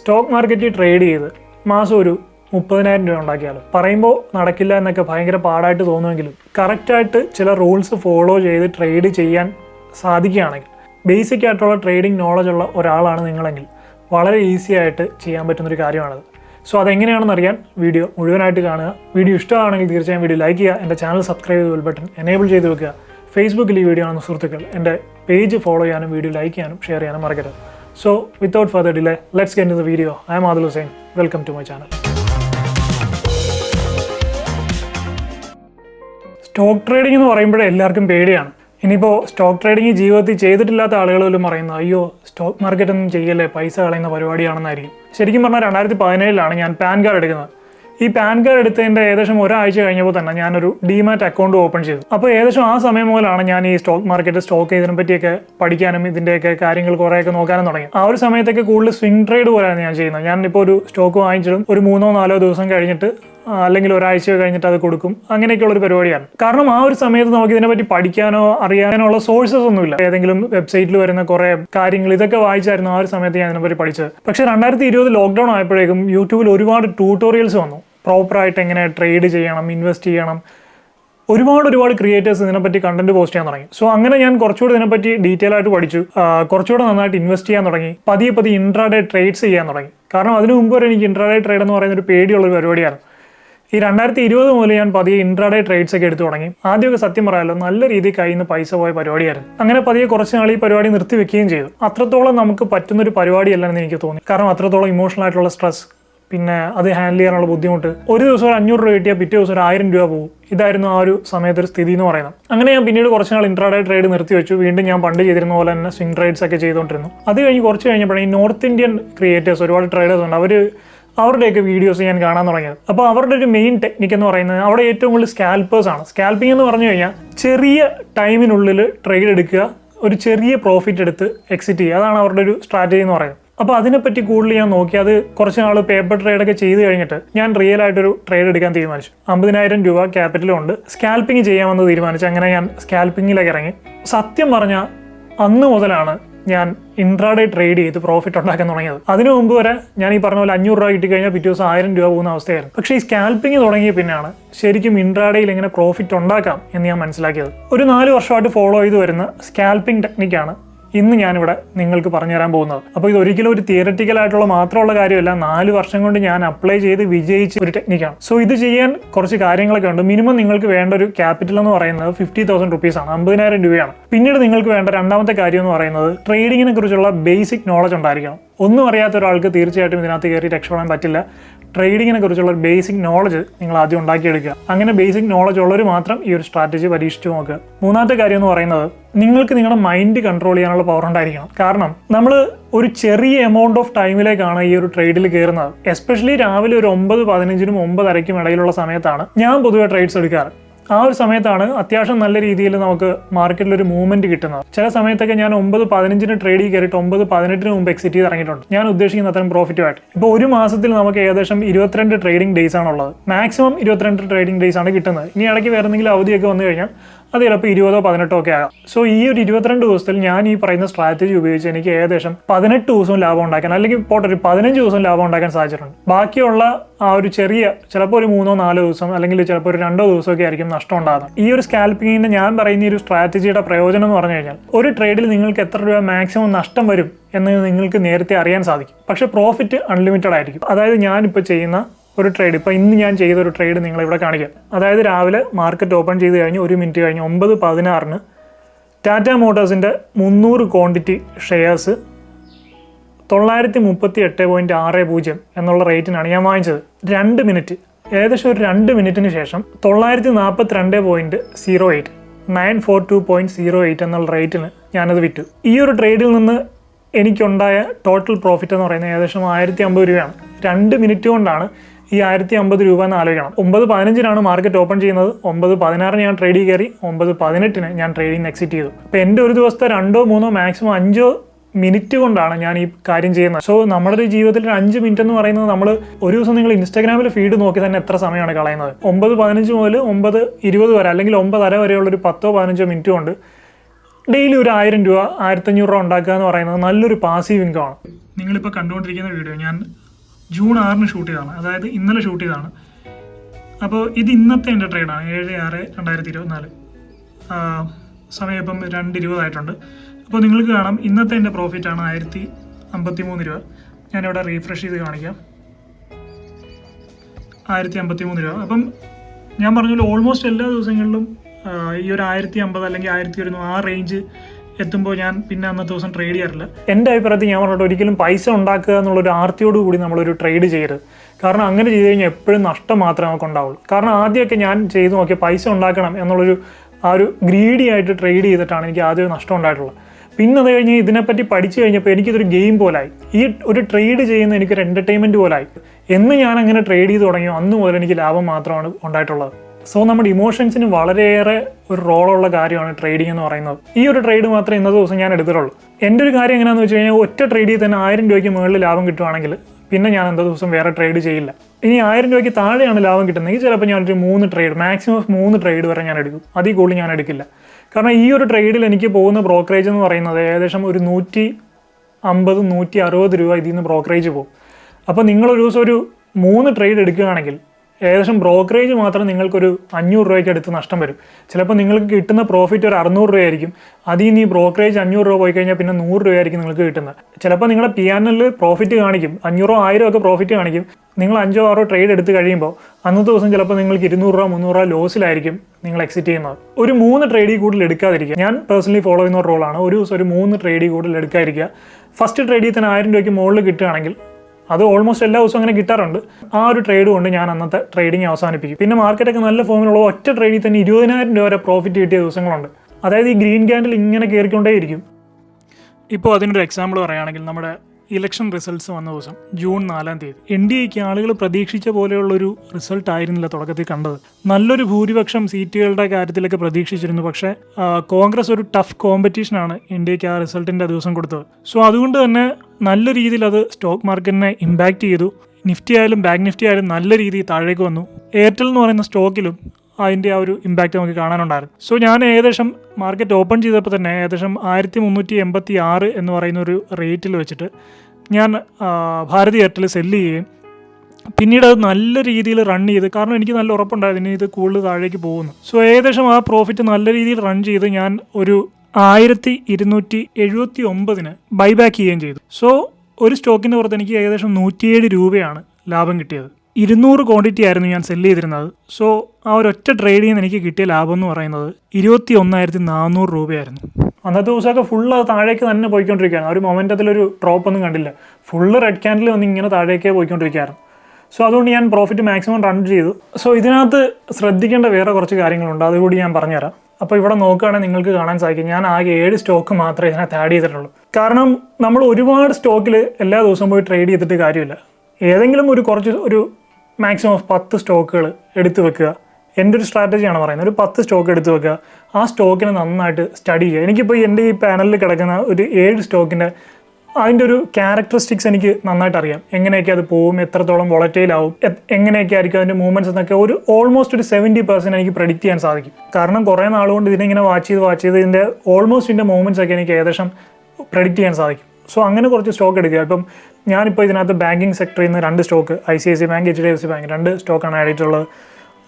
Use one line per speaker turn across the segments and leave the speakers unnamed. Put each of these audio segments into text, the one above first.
Stock മാർക്കറ്റിൽ trade ചെയ്ത് മാസം ഒരു മുപ്പതിനായിരം രൂപ ഉണ്ടാക്കിയാലും. പറയുമ്പോൾ നടക്കില്ല എന്നൊക്കെ ഭയങ്കര പാടായിട്ട് തോന്നുമെങ്കിലും കറക്റ്റായിട്ട് ചില റൂൾസ് ഫോളോ ചെയ്ത് ട്രേഡ് ചെയ്യാൻ സാധിക്കുകയാണെങ്കിൽ ബേസിക് ആയിട്ടുള്ള ട്രേഡിംഗ് നോളജ് ഉള്ള ഒരാളാണ് നിങ്ങളെങ്കിൽ വളരെ ഈസി ആയിട്ട് ചെയ്യാൻ പറ്റുന്നൊരു കാര്യമാണത്. സോ അതെങ്ങനെയാണെന്ന് അറിയാൻ വീഡിയോ മുഴുവനായിട്ട് കാണുക. വീഡിയോ ഇഷ്ടമാണെങ്കിൽ തീർച്ചയായും വീഡിയോ ലൈക്ക് ചെയ്യുക. എന്റെ ചാനൽ സബ്സ്ക്രൈബ് ചെയ്ത് ബട്ടൺ എനേബിൾ ചെയ്ത് വെക്കുക. ഫേസ്ബുക്കിൽ ഈ വീഡിയോ ആണെന്ന് സുഹൃത്തുക്കൾ എന്റെ പേജ് ഫോളോ ചെയ്യാനും വീഡിയോ ലൈക്ക് ചെയ്യാനും ഷെയർ ചെയ്യാനും മറക്കരുത്. So without further delay, let's get into the video. I am Adul Hussain welcome to my channel stock trading എന്ന് പറയുമ്പോഴേ എല്ലാവർക്കും പേടിയാണ്. ഇനിയിപ്പോൾ സ്റ്റോക്ക് ട്രേഡിംഗ് ജീവിതത്തിൽ ചെയ്തിട്ടില്ലാത്ത ആളുകൾ പോലും പറയുന്നത് അയ്യോ സ്റ്റോക്ക് മാർക്കറ്റ് ഒന്നും ചെയ്യല്ലേ പൈസ കളയുന്ന പരിപാടിയാണെന്നായിരിക്കും. ശരിക്കും പറഞ്ഞാൽ രണ്ടായിരത്തി പതിനേഴിലാണ് ഞാൻ പാൻ കാർഡ് എടുക്കുന്നത്. ഈ പാൻ കാർഡ് എടുത്തതിന്റെ ഏകദേശം ഒരാഴ്ച കഴിഞ്ഞപ്പോൾ തന്നെ ഞാനൊരു ഡിമാറ്റ് അക്കൗണ്ട് ഓപ്പൺ ചെയ്തു. അപ്പോൾ ഏകദേശം ആ സമയം മുതലാണ് ഞാൻ ഈ സ്റ്റോക്ക് മാർക്കറ്റ് സ്റ്റോക്ക് ഇതിനെ പറ്റിയൊക്കെ പഠിക്കാനും ഇതിന്റെയൊക്കെ കാര്യങ്ങൾ കുറേയൊക്കെ നോക്കാനും തുടങ്ങി ആ ഒരു സമയത്തൊക്കെ കൂടുതൽ സ്വിംഗ് ട്രേഡ് പോലെയാണ് ഞാൻ ചെയ്യുന്നത്. ഞാനിപ്പോൾ ഒരു സ്റ്റോക്ക് വാങ്ങിച്ചിടും. ഒരു മൂന്നോ നാലോ ദിവസം കഴിഞ്ഞിട്ട് അല്ലെങ്കിൽ ഒരാഴ്ച കഴിഞ്ഞിട്ട് അത് കൊടുക്കും. അങ്ങനെയൊക്കെയുള്ള ഒരു പരിപാടിയാണ്. കാരണം ആ ഒരു സമയത്ത് നമുക്ക് ഇതിനെപ്പറ്റി പഠിക്കാനോ അറിയാനോ ഉള്ള സോഴ്സസ് ഒന്നുമില്ല. ഏതെങ്കിലും വെബ്സൈറ്റിൽ വരുന്ന കുറെ കാര്യങ്ങൾ ഇതൊക്കെ വായിച്ചായിരുന്നു ആ ഒരു സമയത്ത് ഞാൻ ഇതിനെപ്പറ്റി പഠിച്ചത്. പക്ഷേ രണ്ടായിരത്തി ഇരുപത് ലോക്ക്ഡൗൺ ആയപ്പോഴേക്കും യൂട്യൂബിൽ ഒരുപാട് ട്യൂട്ടോറിയൽസ് വന്നു. പ്രോപ്പറായിട്ട് എങ്ങനെ ട്രേഡ് ചെയ്യണം ഇൻവെസ്റ്റ് ചെയ്യണം. ഒരുപാട് ഒരുപാട് ക്രിയേറ്റേഴ്സ് ഇതിനെപ്പറ്റി കണ്ടന്റ് പോസ്റ്റ് ചെയ്യാൻ തുടങ്ങി. സോ അങ്ങനെ ഞാൻ കുറച്ചുകൂടി ഇതിനെപ്പറ്റി ഡീറ്റെയിൽ ആയിട്ട് പഠിച്ചു. കുറച്ചുകൂടെ നന്നായിട്ട് ഇൻവെസ്റ്റ് ചെയ്യാൻ തുടങ്ങി. പതിയെ പതി ഇൻട്രാഡേ ട്രേഡ്സ് ചെയ്യാൻ തുടങ്ങി. കാരണം അതിനു മുമ്പ് വരെ എനിക്ക് ഇൻട്രാഡേ ട്രേഡ് എന്ന് പറയുന്ന ഒരു പേടിയുള്ള ഒരു പരിപാടിയാണ് ഈ രണ്ടായിരത്തി ഇരുപത് മുതൽ ഞാൻ പതിയെ ഇൻട്രാഡേ ട്രേഡ്സ് ഒക്കെ എടുത്തു തുടങ്ങി. ആദ്യമൊക്കെ സത്യം പറയാമല്ലോ നല്ല രീതിയിൽ കയ്യിൽ നിന്ന് പൈസ പോയ പരിപാടിയായിരുന്നു. അങ്ങനെ പതിയെ കുറച്ച് നാൾ ഈ പരിപാടി നിർത്തി വെക്കുകയും ചെയ്തു. അത്രത്തോളം നമുക്ക് പറ്റുന്ന പറ്റുന്നൊരു പരിപാടിയല്ലെന്ന് എനിക്ക് തോന്നി. കാരണം അത്രത്തോളം ഇമോഷണൽ ആയിട്ടുള്ള സ്ട്രെസ് പിന്നെ അത് ഹാൻഡിൽ ചെയ്യാനുള്ള ബുദ്ധിമുട്ട്. ഒരു ദിവസം ഒരു അഞ്ഞൂറ് രൂപ കിട്ടിയാൽ പിറ്റേ ദിവസം ഒരു ആയിരം രൂപ പോകും ഇതായിരുന്നു ആ ഒരു സമയത്ത് ഒരു സ്ഥിതി എന്ന് പറയുന്നത്. അങ്ങനെ ഞാൻ പിന്നീട് കുറച്ച് നാൾ ഇൻട്രാഡേ ട്രേഡ് നിർത്തി വെച്ചു. വീണ്ടും ഞാൻ പണ്ട് ചെയ്തിരുന്ന പോലെ തന്നെ സ്വിംഗ് ട്രേഡ്സ് ഒക്കെ ചെയ്തുകൊണ്ടിരുന്നു. അത് കഴിഞ്ഞ് കുറച്ച് കഴിഞ്ഞപ്പോഴാണ് ഈ നോർത്ത് ഇന്ത്യൻ ക്രിയേറ്റേഴ്സ് ഒരുപാട് ട്രേഡേഴ്സ് ഉണ്ട്. അവർ അവരുടെയൊക്കെ വീഡിയോസ് ഞാൻ കാണാൻ തുടങ്ങിയത്. അപ്പോൾ അവരുടെ ഒരു മെയിൻ ടെക്നിക്ക് എന്ന് പറയുന്നത് അവിടെ ഏറ്റവും കൂടുതൽ സ്കാൽപ്പേഴ്സ് ആണ്. സ്കാൽപ്പിംഗ് എന്ന് പറഞ്ഞു കഴിഞ്ഞാൽ ചെറിയ ടൈമിനുള്ളിൽ ട്രേഡ് എടുക്കുക ഒരു ചെറിയ പ്രോഫിറ്റ് എടുത്ത് എക്സിറ്റ് ചെയ്യുക. അതാണ് അവരുടെ ഒരു സ്ട്രാറ്റജി എന്ന് പറയുന്നത്. അപ്പോൾ അതിനെപ്പറ്റി കൂടുതൽ ഞാൻ നോക്കി അത് കുറച്ച് നാൾ പേപ്പർ ട്രേഡൊക്കെ ചെയ്ത് കഴിഞ്ഞിട്ട് ഞാൻ റിയൽ ആയിട്ടൊരു ട്രേഡ് എടുക്കാൻ തീരുമാനിച്ചു. അമ്പതിനായിരം രൂപ ക്യാപിറ്റലുണ്ട് സ്കാൽപ്പിംഗ് ചെയ്യാമെന്ന് തീരുമാനിച്ചു അങ്ങനെ ഞാൻ സ്കാൽപ്പിങ്ങിലേക്ക് ഇറങ്ങി. സത്യം പറഞ്ഞാൽ അന്ന് മുതലാണ് ഞാൻ ഇൻട്രാഡേ ട്രേഡ് ചെയ്ത് പ്രോഫിറ്റ് ഉണ്ടാക്കാൻ തുടങ്ങിയത്. അതിനു മുമ്പ് വരെ ഞാൻ ഈ പറഞ്ഞ പോലെ അഞ്ഞൂറ് രൂപ കിട്ടി കഴിഞ്ഞാൽ പിറ്റേ ദിവസം ആയിരം രൂപ പോകുന്ന അവസ്ഥയായിരുന്നു. പക്ഷേ ഈ സ്കാൽപ്പിംഗ് തുടങ്ങിയ പിന്നാണ് ശരിക്കും ഇൻട്രാഡേയിൽ എങ്ങനെ പ്രോഫിറ്റ് ഉണ്ടാക്കാം എന്ന് ഞാൻ മനസ്സിലാക്കിയത്. ഒരു നാല് വർഷമായിട്ട് ഫോളോ ചെയ്ത് വരുന്ന സ്കാൽപ്പിംഗ് ടെക്നിക്കാണ് ഇന്ന് ഞാനിവിടെ നിങ്ങൾക്ക് പറഞ്ഞു തരാൻ പോകുന്നത്. അപ്പോൾ ഇത് ഒരിക്കലും ഒരു തിയററ്റിക്കൽ ആയിട്ടുള്ള മാത്രമുള്ള കാര്യമല്ല. നാല് വർഷം കൊണ്ട് ഞാൻ അപ്ലൈ ചെയ്ത് വിജയിച്ച ഒരു ടെക്നിക്കാണ് സോ ഇത് ചെയ്യാൻ കുറച്ച് കാര്യങ്ങളൊക്കെ ഉണ്ട്. മിനിമം നിങ്ങൾക്ക് വേണ്ട ഒരു ക്യാപിറ്റൽ എന്ന് പറയുന്നത് ഫിഫ്റ്റി തൗസൻഡ് റുപ്പീസ് ആണ്. അമ്പതിനായിരം രൂപയാണ്. പിന്നീട് നിങ്ങൾക്ക് വേണ്ട രണ്ടാമത്തെ കാര്യം എന്ന് പറയുന്നത് ട്രേഡിങ്ങിനെ കുറിച്ചുള്ള ബേസിക് നോളജ് ഉണ്ടായിരിക്കണം. ഒന്നും അറിയാത്ത ഒരാൾക്ക് തീർച്ചയായിട്ടും ഇതിനകത്ത് കയറി രക്ഷപ്പെടാൻ പറ്റില്ല. ട്രേഡിങ്ങിനെ കുറിച്ചുള്ള ഒരു ബേസിക് നോളജ് നിങ്ങൾ ആദ്യം ഉണ്ടാക്കിയെടുക്കുക. അങ്ങനെ ബേസിക് നോളജ് ഉള്ളവർ മാത്രം ഈ ഒരു സ്ട്രാറ്റജി പരീക്ഷിച്ചു നോക്കുക. മൂന്നാമത്തെ കാര്യം എന്ന് പറയുന്നത് നിങ്ങൾക്ക് നിങ്ങളുടെ മൈൻഡ് കൺട്രോൾ ചെയ്യാനുള്ള പവർ ഉണ്ടായിരിക്കണം. കാരണം നമ്മൾ ഒരു ചെറിയ എമൗണ്ട് ഓഫ് ടൈമിലേക്കാണ് ഈ ഒരു ട്രേഡിൽ കയറുന്നത് എസ്പെഷ്യലി രാവിലെ ഒരു ഒമ്പത് പതിനഞ്ചിനും ഒമ്പതരയ്ക്കും ഇടയിലുള്ള സമയത്താണ് ഞാൻ പൊതുവെ ട്രേഡ്സ് എടുക്കാറ്. ആ ഒരു സമയത്താണ് അത്യാവശ്യം നല്ല രീതിയിൽ നമുക്ക് മാർക്കറ്റിൽ ഒരു മൂവ്മെന്റ് കിട്ടുന്നത്. ചില സമയത്തൊക്കെ ഞാൻ ഒമ്പത് പതിനഞ്ചിന് ട്രേഡ് കയറിയിട്ട് ഒമ്പത് പതിനെട്ടിന് മുമ്പ് എക്സിറ്റ് ചെയ്ത് ഇറങ്ങിയിട്ടുണ്ട്. ഞാൻ ഉദ്ദേശിക്കുന്ന അത്രയും പ്രോഫിറ്റുമായിട്ട് ഇപ്പോൾ ഒരു മാസത്തിൽ നമുക്ക് ഏകദേശം ഇരുപത്തിരണ്ട് ട്രേഡിംഗ് ഡേയ്സ് ആണുള്ളത്. മാക്സിമം ഇരുപത്തിരണ്ട് ട്രേഡിംഗ് ഡേയ്സ് ആണ് കിട്ടുന്നത്. ഇനി ഇടയ്ക്ക് വേറെ എന്തെങ്കിലും അവധിയൊക്കെ വന്നു കഴിഞ്ഞാൽ അത് ചിലപ്പോൾ ഇരുപതോ പതിനെട്ടോ ഒക്കെ ആകാം. സോ ഈ ഒരു ഇരുപത്തിരണ്ട് ദിവസത്തിൽ ഞാൻ ഈ പറയുന്ന സ്ട്രാറ്റജി ഉപയോഗിച്ച് എനിക്ക് ഏകദേശം പതിനെട്ട് ദിവസവും ലാഭം ഉണ്ടാക്കാൻ അല്ലെങ്കിൽ പോട്ടെ ഒരു പതിനഞ്ച് ദിവസം ലാഭം ഉണ്ടാക്കാൻ സാധിച്ചിട്ടുണ്ട്. ബാക്കിയുള്ള ആ ഒരു ചെറിയ ചിലപ്പോൾ ഒരു മൂന്നോ നാലോ ദിവസം അല്ലെങ്കിൽ ചിലപ്പോൾ ഒരു രണ്ടോ ദിവസം ഒക്കെ ആയിരിക്കും നഷ്ടം ഉണ്ടാകുന്നത്. ഈ ഒരു സ്കാൽപ്പിങ്ങിന്റെ ഞാൻ പറയുന്ന ഈ ഒരു സ്ട്രാറ്റജിയുടെ പ്രയോജനം എന്ന് പറഞ്ഞു കഴിഞ്ഞാൽ ഒരു ട്രേഡിൽ നിങ്ങൾക്ക് എത്ര രൂപ മാക്സിമം നഷ്ടം വരും എന്ന് നിങ്ങൾക്ക് നേരത്തെ അറിയാൻ സാധിക്കും. പക്ഷേ പ്രോഫിറ്റ് അൺലിമിറ്റഡ് ആയിരിക്കും. അതായത് ഞാനിപ്പോൾ ചെയ്യുന്ന ഒരു ട്രേഡ് ഇപ്പോൾ ഇന്ന് ഞാൻ ചെയ്ത ഒരു ട്രേഡ് നിങ്ങളെ ഇവിടെ കാണിക്കാം. അതായത് രാവിലെ മാർക്കറ്റ് ഓപ്പൺ ചെയ്ത് കഴിഞ്ഞ് ഒരു മിനിറ്റ് കഴിഞ്ഞ് ഒമ്പത് പതിനാറിന് ടാറ്റ മോട്ടോഴ്സിന്റെ മുന്നൂറ് ക്വാണ്ടിറ്റി ഷെയർസ് തൊള്ളായിരത്തി മുപ്പത്തി എട്ട് പോയിന്റ് ആറ് പൂജ്യം എന്നുള്ള റേറ്റിനാണ് ഞാൻ വാങ്ങിച്ചത്. രണ്ട് മിനിറ്റ് ഏകദേശം ഒരു രണ്ട് മിനിറ്റിന് ശേഷം തൊള്ളായിരത്തി നാൽപ്പത്തി രണ്ട് point zero eight nine four two point zero eight എന്നുള്ള റേറ്റിന് ഞാനത് വിറ്റു. ഈ ഒരു ട്രേഡിൽ നിന്ന് എനിക്കുണ്ടായ ടോട്ടൽ പ്രോഫിറ്റ് എന്ന് പറയുന്നത് ഏകദേശം ആയിരത്തി അമ്പത് രൂപയാണ്. രണ്ട് മിനിറ്റ് കൊണ്ടാണ് ഈ ആയിരത്തി അമ്പത് രൂപ എന്ന് ആലോചിക്കണം ഒമ്പത് പതിനഞ്ചിനാണ് മാർക്കറ്റ് ഓപ്പൺ ചെയ്യുന്നത്. ഒമ്പത് പതിനാറിന് ഞാൻ ട്രേഡിൽ കയറി ഒമ്പത് പതിനെട്ടിന് ഞാൻ ട്രേഡിംഗ് എക്സിറ്റ് ചെയ്തു. അപ്പോൾ എന്റെ ഒരു ദിവസത്തെ രണ്ടോ മൂന്നോ മാക്സിമം അഞ്ചോ മിനിറ്റ് കൊണ്ടാണ് ഞാൻ ഈ കാര്യം ചെയ്യുന്നത്. സോ നമ്മുടെ ഒരു ജീവിതത്തിൽ അഞ്ച് മിനിറ്റ് എന്ന് പറയുന്നത് നമ്മൾ ഒരു ദിവസം നിങ്ങൾ ഇൻസ്റ്റാഗ്രാമിൽ ഫീഡ് നോക്കി തന്നെ എത്ര സമയമാണ് കളയുന്നത്? ഒമ്പത് പതിനഞ്ച് മുതൽ ഒമ്പത് ഇരുപത് വരെ അല്ലെങ്കിൽ ഒമ്പതര വരെയുള്ള ഒരു പത്തോ പതിനഞ്ചോ മിനിറ്റ് കൊണ്ട് ഡെയിലി ഒരു ആയിരം രൂപ ആയിരത്തഞ്ഞൂറ് രൂപ ഉണ്ടാക്കുക എന്ന് പറയുന്നത് നല്ലൊരു പാസീവ് ഇൻകം ആണ്. നിങ്ങളിപ്പോൾ കണ്ടുകൊണ്ടിരിക്കുന്ന വീഡിയോ ഞാൻ ജൂൺ ആറിന് ഷൂട്ട് ചെയ്തതാണ്. അതായത് ഇന്നലെ ഷൂട്ട് ചെയ്തതാണ്. അപ്പോൾ ഇത് ഇന്നത്തെ എന്റെ ട്രേഡാണ്. ഏഴ് ആറ് രണ്ടായിരത്തി ഇരുപത്തിനാല്. സമയം ഇപ്പം രണ്ട് ഇരുപതായിട്ടുണ്ട്. അപ്പോൾ നിങ്ങൾക്ക് കാണാം ഇന്നത്തെ എന്റെ പ്രോഫിറ്റാണ് ആയിരത്തി അമ്പത്തി മൂന്ന് രൂപ. ഞാനിവിടെ റീഫ്രഷ് ചെയ്ത് കാണിക്കാം. ആയിരത്തി അമ്പത്തി മൂന്ന് രൂപ. അപ്പം ഞാൻ പറഞ്ഞല്ലോ ഓൾമോസ്റ്റ് എല്ലാ ദിവസങ്ങളിലും ഈ ഒരു ആയിരത്തി അമ്പത് അല്ലെങ്കിൽ ആയിരത്തി ഒരുന്നൂറ് ആ റേഞ്ച് എത്തുമ്പോൾ ഞാൻ പിന്നെ അന്നത്തെ ദിവസം ട്രേഡ് ചെയ്യാറില്ല. എന്റെ അഭിപ്രായത്തിൽ ഞാൻ പറഞ്ഞിട്ട് ഒരിക്കലും പൈസ ഉണ്ടാക്കുക എന്നുള്ളൊരു ആർത്തിയോട് കൂടി നമ്മളൊരു ട്രേഡ് ചെയ്യരുത്. കാരണം അങ്ങനെ ചെയ്ത് കഴിഞ്ഞാൽ എപ്പോഴും നഷ്ടം മാത്രമേ നമുക്ക് ഉണ്ടാവുള്ളൂ. കാരണം ആദ്യമൊക്കെ ഞാൻ ചെയ്ത് നോക്കിയ പൈസ ഉണ്ടാക്കണം എന്നുള്ളൊരു ആ ഒരു ഗ്രീഡി ആയിട്ട് ട്രേഡ് ചെയ്തിട്ടാണ് എനിക്ക് ആദ്യം നഷ്ടം ഉണ്ടായിട്ടുള്ളത്. പിന്നെ അത് കഴിഞ്ഞ് ഇതിനെപ്പറ്റി പഠിച്ചു കഴിഞ്ഞപ്പോൾ എനിക്കിതൊരു ഗെയിം പോലായി. ഈ ഒരു ട്രേഡ് ചെയ്യുന്ന എനിക്കൊരു എന്റർടൈൻമെന്റ് പോലായി. എന്ന് ഞാൻ അങ്ങനെ ട്രേഡ് ചെയ്ത് തുടങ്ങിയോ അന്ന് മുതൽ എനിക്ക് ലാഭം മാത്രമാണ് ഉണ്ടായിട്ടുള്ളത്. സോ നമ്മുടെ ഇമോഷൻസിന് വളരെയേറെ ഒരു റോളുള്ള കാര്യമാണ് ട്രേഡിംഗ് എന്ന് പറയുന്നത്. ഈ ഒരു ട്രേഡ് മാത്രമേ ഇന്നത്തെ ദിവസം ഞാൻ എടുത്തിട്ടുള്ളൂ. എന്റെ ഒരു കാര്യം എങ്ങനെയാണെന്ന് വെച്ച് കഴിഞ്ഞാൽ ഒറ്റ ട്രേഡിൽ തന്നെ ആയിരം രൂപയ്ക്ക് മുകളിൽ ലാഭം കിട്ടുവാണെങ്കിൽ പിന്നെ ഞാൻ എന്താ ദിവസം വേറെ ട്രേഡ് ചെയ്യില്ല. ഇനി ആയിരം രൂപയ്ക്ക് താഴെയാണ് ലാഭം കിട്ടുന്നതെങ്കിൽ ചിലപ്പോൾ ഒരു മൂന്ന് ട്രേഡ് മാക്സിമം മൂന്ന് ട്രേഡ് വരെ ഞാൻ എടുക്കും. അതിൽ കൂടുതൽ ഞാൻ എടുക്കില്ല. കാരണം ഈ ഒരു ട്രേഡിൽ എനിക്ക് പോകുന്ന ബ്രോക്കറേജ് എന്ന് പറയുന്നത് ഏകദേശം ഒരു നൂറ്റി അമ്പത് നൂറ്റി അറുപത് രൂപ ഇതിൽ നിന്ന് ബ്രോക്കറേജ് പോകും. അപ്പോൾ നിങ്ങൾ ഒരു ദിവസം ഒരു മൂന്ന് ട്രേഡ് എടുക്കുകയാണെങ്കിൽ ഏകദേശം ബ്രോക്കറേജ് മാത്രം നിങ്ങൾക്കൊരു അഞ്ഞൂറ് രൂപയ്ക്ക് അടുത്ത് നഷ്ടം വരും. ചിലപ്പോൾ നിങ്ങൾക്ക് കിട്ടുന്ന പ്രോഫിറ്റ് ഒരു അറുന്നൂറ് രൂപയായിരിക്കും. അതിൽ നിന്ന് ഈ ബ്രോക്കറേജ് അഞ്ഞൂറ് രൂപ പോയി കഴിഞ്ഞാൽ പിന്നെ നൂറ് രൂപയായിരിക്കും നിങ്ങൾക്ക് കിട്ടുന്നത്. ചിലപ്പോൾ നിങ്ങളുടെ പി ആൻ എല്ലിൽ പ്രോഫിറ്റ് കാണിക്കും. അഞ്ഞൂറോ ആയിരം ഒക്കെ പ്രോഫിറ്റ് കാണിക്കും. നിങ്ങൾ അഞ്ചോ ആറോ ട്രേഡ് എടുത്ത് കഴിയുമ്പോൾ അന്നത്തെ ദിവസം ചിലപ്പോൾ നിങ്ങൾക്ക് ഇരുന്നൂറ് രൂപ മുന്നൂറ് രൂപ ലോസിലായിരിക്കും നിങ്ങൾ എക്സിറ്റ് ചെയ്യുന്നത്. ഒരു മൂന്ന് ട്രേഡിൽ കൂടുതൽ എടുക്കാതിരിക്കുക. ഞാൻ പേഴ്സണലി ഫോളോ ചെയ്യുന്ന റോളാണ് ഒരു ദിവസം ഒരു മൂന്ന് ട്രേഡിൽ കൂടുതൽ എടുക്കാതിരിക്കുക. ഫസ്റ്റ് ട്രേഡിൽ തന്നെ ആയിരം രൂപയ്ക്ക് മുകളിൽ കിട്ടുകയാണെങ്കിൽ അത് ഓൾമോസ്റ്റ് എല്ലാ ദിവസവും അങ്ങനെ കിട്ടാറുണ്ട്. ആ ഒരു ട്രേഡ് കൊണ്ട് ഞാൻ അന്നത്തെ ട്രേഡിങ് അവസാനിപ്പിക്കും. പിന്നെ മാർക്കറ്റൊക്കെ നല്ല ഫോമിലുള്ള ഒറ്റ ട്രേഡിൽ തന്നെ ഇരുപതിനായിരം രൂപ വരെ പ്രോഫിറ്റ് കിട്ടിയ ദിവസങ്ങളുണ്ട്. അതായത് ഈ ഗ്രീൻ ക്യാൻഡിൽ ഇങ്ങനെ കയറിക്കൊണ്ടേയിരിക്കും ഇപ്പോൾ അതിനൊരു എക്സാമ്പിൾ പറയുകയാണെങ്കിൽ നമ്മുടെ ഇലക്ഷൻ റിസൾട്ട്സ് വന്ന ദിവസം ജൂൺ നാലാം തീയതി. എൻ ഡി എക്ക് ആളുകൾ പ്രതീക്ഷിച്ച പോലെയുള്ളൊരു റിസൾട്ട് ആയിരുന്നില്ല തുടക്കത്തിൽ കണ്ടത്. നല്ലൊരു ഭൂരിപക്ഷം സീറ്റുകളുടെ കാര്യത്തിലൊക്കെ പ്രതീക്ഷിച്ചിരുന്നു. പക്ഷേ കോൺഗ്രസ് ഒരു ടഫ് കോമ്പറ്റീഷനാണ് എൻ ഡി എക്ക് ആ റിസൾട്ടിന്റെ ദിവസം കൊടുത്തത്. സോ അതുകൊണ്ട് തന്നെ നല്ല രീതിയിൽ അത് സ്റ്റോക്ക് മാർക്കറ്റിനെ ഇമ്പാക്റ്റ് ചെയ്തു. നിഫ്റ്റി ആയാലും ബാങ്ക് നിഫ്റ്റി ആയാലും നല്ല രീതിയിൽ താഴേക്ക് വന്നു. എയർടെൽ എന്ന് പറയുന്ന സ്റ്റോക്കിലും അതിന്റെ ആ ഒരു ഇമ്പാക്റ്റ് നമുക്ക് കാണാനുണ്ടായിരുന്നു. സോ ഞാൻ ഏകദേശം മാർക്കറ്റ് ഓപ്പൺ ചെയ്തപ്പോൾ തന്നെ ഏകദേശം ആയിരത്തി മുന്നൂറ്റി എൺപത്തി ആറ് എന്ന് പറയുന്ന ഒരു റേറ്റിൽ വെച്ചിട്ട് ഞാൻ ഭാരതി എയർടെൽ സെല്ല് ചെയ്യുകയും പിന്നീട് അത് നല്ല രീതിയിൽ റൺ ചെയ്ത് കാരണം എനിക്ക് നല്ല ഉറപ്പുണ്ടായിരുന്നു ഇത് കൂടുതൽ താഴേക്ക് പോകുന്നു. സോ ഏകദേശം ആ പ്രോഫിറ്റ് നല്ല രീതിയിൽ റൺ ചെയ്ത് ഞാൻ ഒരു ആയിരത്തി ഇരുന്നൂറ്റി എഴുപത്തി ഒമ്പതിന് ബൈബാക്ക് ചെയ്യുകയും ചെയ്തു. സോ ഒരു സ്റ്റോക്കിന്റെ പുറത്ത് എനിക്ക് ഏകദേശം നൂറ്റിയേഴ് രൂപയാണ് ലാഭം കിട്ടിയത്. ഇരുന്നൂറ് ക്വാണ്ടിറ്റി ആയിരുന്നു ഞാൻ സെല്ല് ചെയ്തിരുന്നത്. സോ ആ ഒരൊറ്റ ട്രേഡിൽ നിന്ന് എനിക്ക് കിട്ടിയ ലാഭം എന്ന് പറയുന്നത് ഇരുപത്തി ഒന്നായിരത്തി നാനൂറ് രൂപയായിരുന്നു. അന്നത്തെ ദിവസമൊക്കെ ഫുള്ള് അത് താഴേക്ക് തന്നെ പോയിക്കൊണ്ടിരിക്കുകയാണ് ആ ഒരു മൊമെന്റത്തിലൊരു ഡ്രോപ്പ് ഒന്നും കണ്ടില്ല. ഫുള്ള് റെഡ് ക്യാൻഡിൽ വന്ന് ഇങ്ങനെ താഴേക്കേ പോയിക്കൊണ്ടിരിക്കുകയായിരുന്നു. സോ അതുകൊണ്ട് ഞാൻ പ്രോഫിറ്റ് മാക്സിമം റൺ ചെയ്തു. സോ ഇതിനകത്ത് ശ്രദ്ധിക്കേണ്ട വേറെ കുറച്ച് കാര്യങ്ങളുണ്ട്. അതുകൂടി ഞാൻ പറഞ്ഞുതരാം. അപ്പോൾ ഇവിടെ നോക്കുകയാണെങ്കിൽ നിങ്ങൾക്ക് കാണാൻ സാധിക്കും. ഞാൻ ആകെ ഏഴ് സ്റ്റോക്ക് മാത്രമേ ഇതിനകത്ത് ആഡ് ചെയ്തിട്ടുള്ളൂ. കാരണം നമ്മൾ ഒരുപാട് സ്റ്റോക്കിൽ എല്ലാ ദിവസവും പോയി ട്രേഡ് ചെയ്തിട്ട് കാര്യമില്ല. ഏതെങ്കിലും ഒരു കുറച്ച് ഒരു മാക്സിമം ഓഫ് പത്ത് സ്റ്റോക്കുകൾ എടുത്തു വെക്കുക. എന്റെ ഒരു സ്ട്രാറ്റജിയാണ് പറയുന്നത്. ഒരു പത്ത് സ്റ്റോക്ക് എടുത്തു വെക്കുക. ആ സ്റ്റോക്കിനെ നന്നായിട്ട് സ്റ്റഡി ചെയ്യുക. എനിക്കിപ്പോൾ എന്റെ ഈ പാനലിൽ കിടക്കുന്ന ഒരു ഏഴ് സ്റ്റോക്കിന്റെ അതിന്റെ ഒരു ക്യാരക്ടറിസ്റ്റിക്സ് എനിക്ക് നന്നായിട്ട് അറിയാം. എങ്ങനെയൊക്കെ അത് പോകും എത്രത്തോളം വോളറ്റൈൽ ആവും എങ്ങനെയൊക്കെ ആയിരിക്കും അതിന്റെ മൂവ്മെന്റ്സ് എന്നൊക്കെ ഒരു ഓൾമോസ്റ്റ് ഒരു സെവന്റി പെർസെന്റ് എനിക്ക് പ്രഡിക്റ്റ് ചെയ്യാൻ സാധിക്കും. കാരണം കുറേ നാളുകൊണ്ട് ഇതിനെ ഇങ്ങനെ വാച്ച് ചെയ്ത് വാച്ച് ചെയ്ത് ഇതിന്റെ ഓൾമോസ്റ്റ് ഇതിന്റെ മൂവ്മെന്റ്സ് ഒക്കെ എനിക്ക് ഏകദേശം പ്രഡിക്റ്റ് ചെയ്യാൻ സാധിക്കും. സോ അങ്ങനെ കുറച്ച് സ്റ്റോക്ക് എടുക്കുക. ഇപ്പം ഞാനിപ്പോൾ ഇതിനകത്ത് ബാങ്കിങ് സെക്ടറിൽ നിന്ന് രണ്ട് stock I C I C bank H D F C bank രണ്ട് സ്റ്റോക്കാണ് ആഡ് ചെയ്തിട്ടുള്ളത്.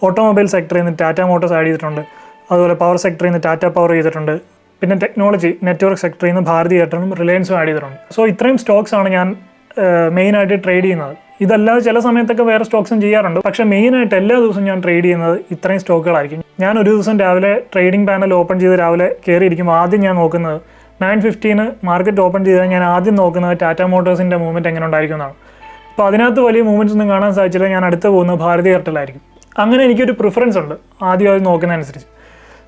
ഓട്ടോമൊബൈൽ സെക്ടറിൽ നിന്ന് ടാറ്റ മോട്ടോഴ്സ് ആഡ് ചെയ്തിട്ടുണ്ട്. അതുപോലെ പവർ സെക്ടറിൽ നിന്ന് ടാറ്റ പവർ ചെയ്തിട്ടുണ്ട്. പിന്നെ ടെക്നോളജി നെറ്റ്വർക്ക് സെക്ടറിൽ നിന്ന് ഭാരതി എയർടെലും റിലയൻസും ആഡ് ചെയ്തിട്ടുണ്ട്. സോ ഇത്രയും സ്റ്റോക്സ് ആണ് ഞാൻ മെയിനായിട്ട് ട്രേഡ് ചെയ്യുന്നത്. ഇതല്ലാതെ ചില സമയത്തൊക്കെ വേറെ സ്റ്റോക്സും ചെയ്യാറുണ്ട്. പക്ഷേ മെയിനായിട്ട് എല്ലാ ദിവസവും ഞാൻ ട്രേഡ് ചെയ്യുന്നത് ഇത്രയും സ്റ്റോക്കുകളായിരിക്കും ഞാൻ ഒരു ദിവസം രാവിലെ ട്രേഡിംഗ് പാനൽ ഓപ്പൺ ചെയ്ത് രാവിലെ കയറിയിരിക്കുമ്പോൾ ആദ്യം ഞാൻ നോക്കുന്നത് നയൻ ഫിഫ്റ്റീന് മാർക്കറ്റ് ഓപ്പൺ ചെയ്താൽ ഞാൻ ആദ്യം നോക്കുന്നത് ടാറ്റ മോട്ടോഴ്സിന്റെ മൂവ്മെന്റ് എങ്ങനെ ഉണ്ടായിരിക്കും എന്നാണ് അപ്പോൾ അതിനകത്ത് വലിയ മൂവ്മെന്റ്സ് ഒന്നും കാണാൻ സാധിച്ചില്ല. ഞാൻ അടുത്ത് പോകുന്നത് ഭാരതി എയർടെലായിരിക്കും അങ്ങനെ എനിക്കൊരു പ്രിഫറൻസ് ഉണ്ട് ആദ്യം അത് നോക്കുന്നതനുസരിച്ച്.